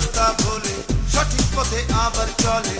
রাস্তা বলে সঠিক পথে আবার চলে।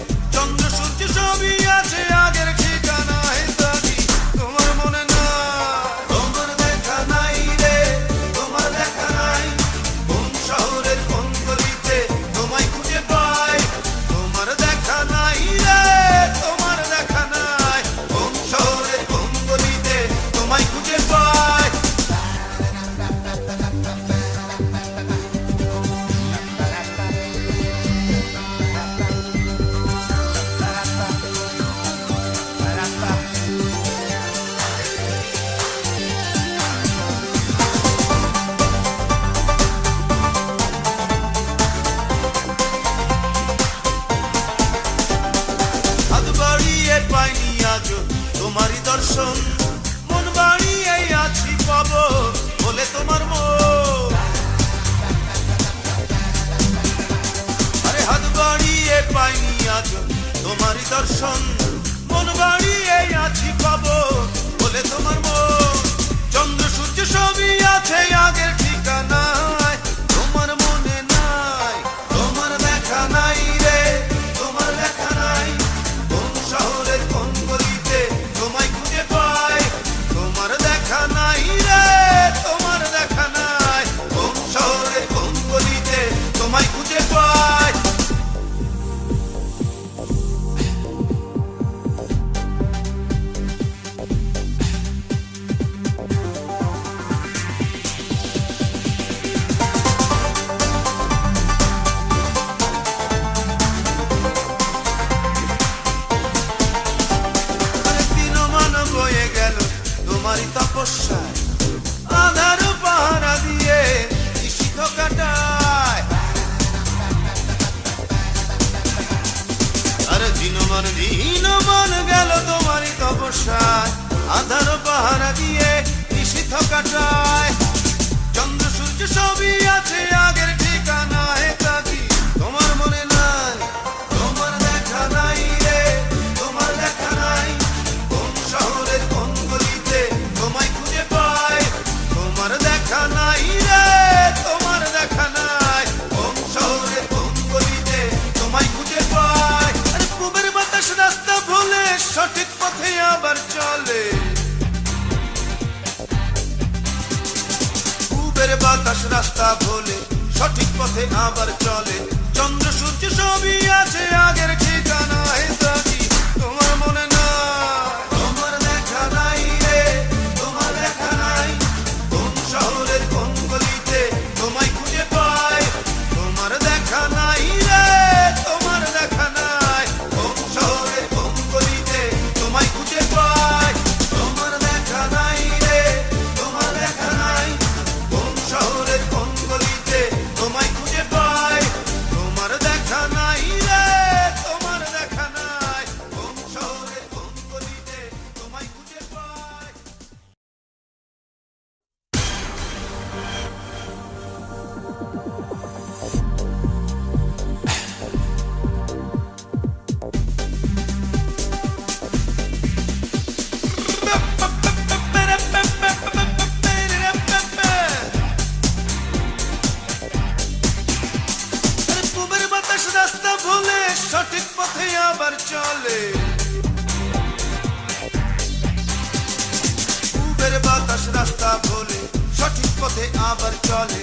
দর্শন, মন বাড়িয়ে আছি পাব বলে তোমার মন। আরে হাত বাড়িয়ে পাইনি আজ তোমারই দর্শন, মন বাড়িয়ে আছি পাব বলে তোমার মন। চন্দ্র সূর্য সবই আছে আগের ঠিকানা। বর্ষায় আধার পাহারা দিয়ে নিষিদ্ধ কাটায়। বুকের বাতাস রাস্তা ভোলে সঠিক পথে আবার চলে। চন্দ্র সূর্য সবই আছে আগের ঠিকানায় দাঁড়িয়ে রাস্তা বলে সঠিক পথে আবার চলে।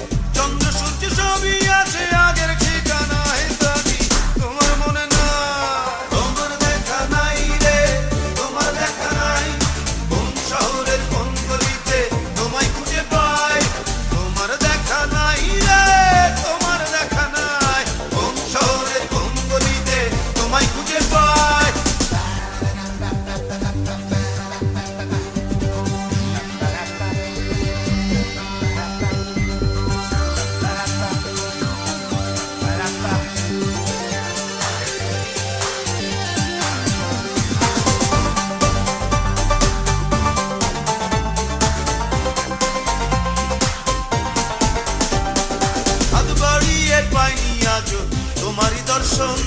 আসন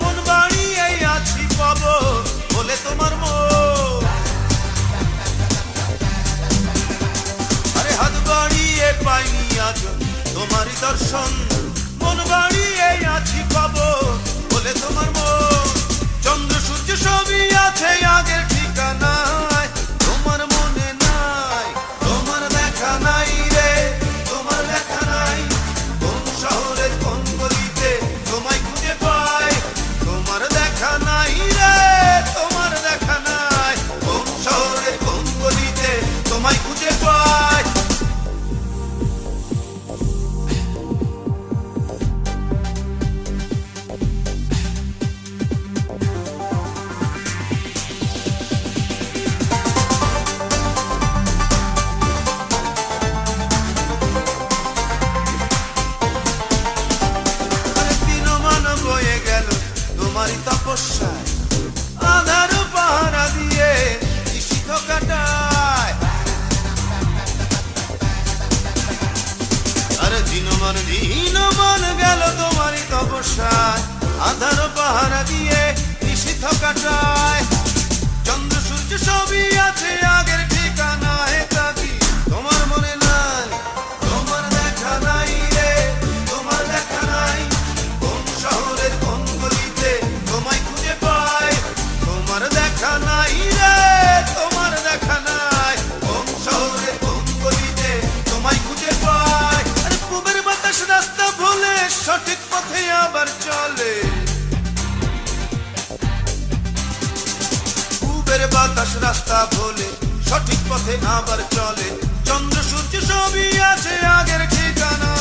মন বাড়িয়ে আছি পাব বলে তোমার মন। আরে হাত বাড়িয়ে পাইনি আজ তোমার দর্শন। মন বাড়িয়ে আছি পাব বলে তোমার মন। চন্দ্র সূর্য সবই আছে আগের ঠিকানা। দিন মন গেল তোমারই তপস্যায়। আধার পাহারা দিয়ে নিষিদ্ধ কাটায়। বাতাস রাস্তা ভোলে সঠিক পথে আবার চলে। চন্দ্র সূর্য সবই আছে আগের ঠিকানা।